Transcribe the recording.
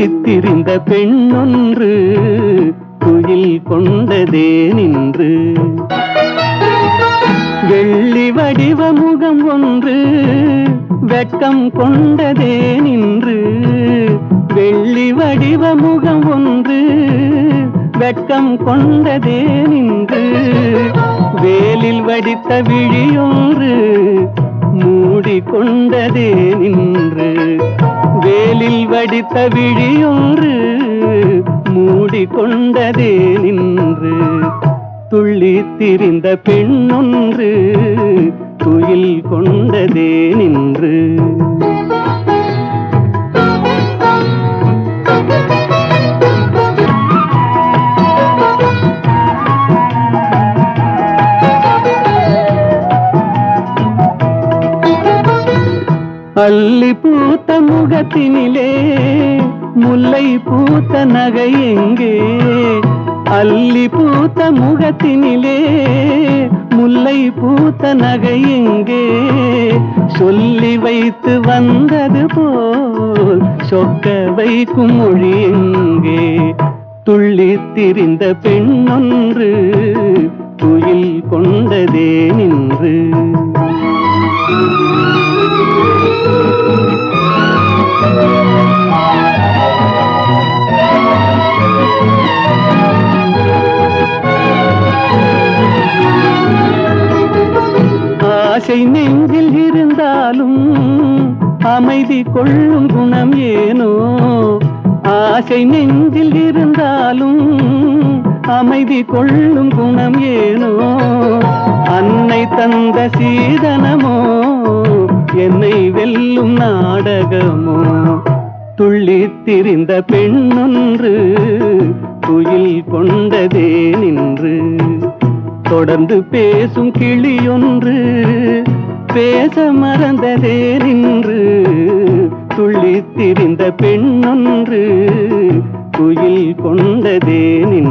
விழித்திருந்த பெண்ணொன்று குயில் கொண்டதே நின்று. வெள்ளி வடிவ முகம் ஒன்று வெட்கம் கொண்டதே நின்று. வெள்ளி வடிவ முகம் ஒன்று வெட்கம் கொண்டதே நின்று. வேலில் வடித்த விழியொன்று மூடிக்கொண்டதே நின்று. வேலில் வடித்த விழியொன்று மூடிக்கொண்டதே நின்று. துள்ளி திரிந்த பெண்ணொன்று துயில் கொண்டதே நின்று. அள்ளி பூத்த முகத்தினிலே முல்லை பூத்த நகை எங்கே? அள்ளி பூத்த முகத்தினிலே முல்லை பூத்த நகை எங்கே? சொல்லி வைத்து வந்தது போல் சொக்க வைக்கும் மொழி எங்கே? துள்ளி திரிந்த பெண்ணொன்று துயில் கொண்டதே நின்று. ஆசை நெஞ்சில் இருந்தாலும் அமைதி கொள்ளும் குணம் ஏனோ? ஆசை நெஞ்சில் இருந்தாலும் அமைதி கொள்ளும் குணம் ஏனோ? அன்னை தந்த சீதனமோ? என்னை வெல்லும் நாடகமோ? துள்ளி திரிந்த பெண்ணொன்று குயில் கொண்டதே தொடர்ந்து பேசும் கிளியொன்று பேச மறந்ததே நின்று துள்ளி திரிந்த பெண்ணொன்று குயில் கொண்டதே நின்று.